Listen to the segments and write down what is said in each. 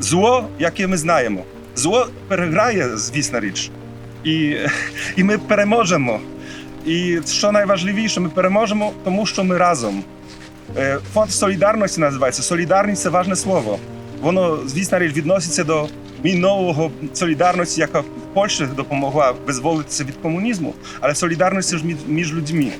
зло, яке ми знаємо. Зло переграє, звісна річ. І, і ми переможемо. І що найважливіше, ми переможемо, тому що ми разом. Е, Фонд солідарності називається. Солідарність це важне слово. Воно, звісно, річ, відноситься до мінового солідарності, яка в Польщі допомогла визволитися від комунізму, але солідарність між, між людьми.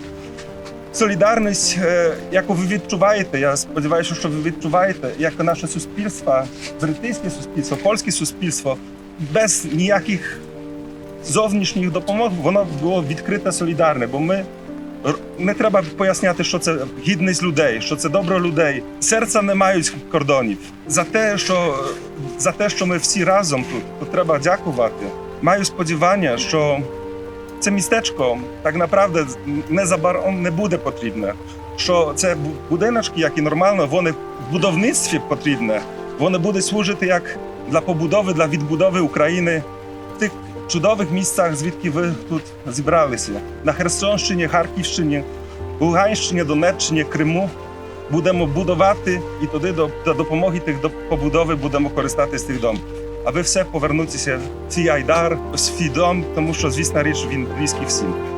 Солідарність, е, яку ви відчуваєте, я сподіваюся, що ви відчуваєте, як наше суспільство, британське суспільство, польське суспільство, без ніяких зовнішніх допомог, воно було відкрите солідарне, бо ми не треба поясняти, що це гідність людей, що це добро людей. Серця не мають кордонів. За те, що за те, що ми всі разом тут, то треба дякувати. Маю сподівання, що це містечко так направду незабаром не буде потрібне. Що це будиночки, як і нормально, вони в будівництві потрібне. Вони будуть служити як для побудови, для відбудови України в тих чудових місцях, звідки ви тут зібралися. На Херсонщині, Харківщині, Луганщині, Донеччині, Криму. Будемо будувати і туди до, до допомоги тих до побудови будемо користатися тих дом. А ви все повернутися в цей айдар, з фідом, тому що, звісно, річ він близький всім.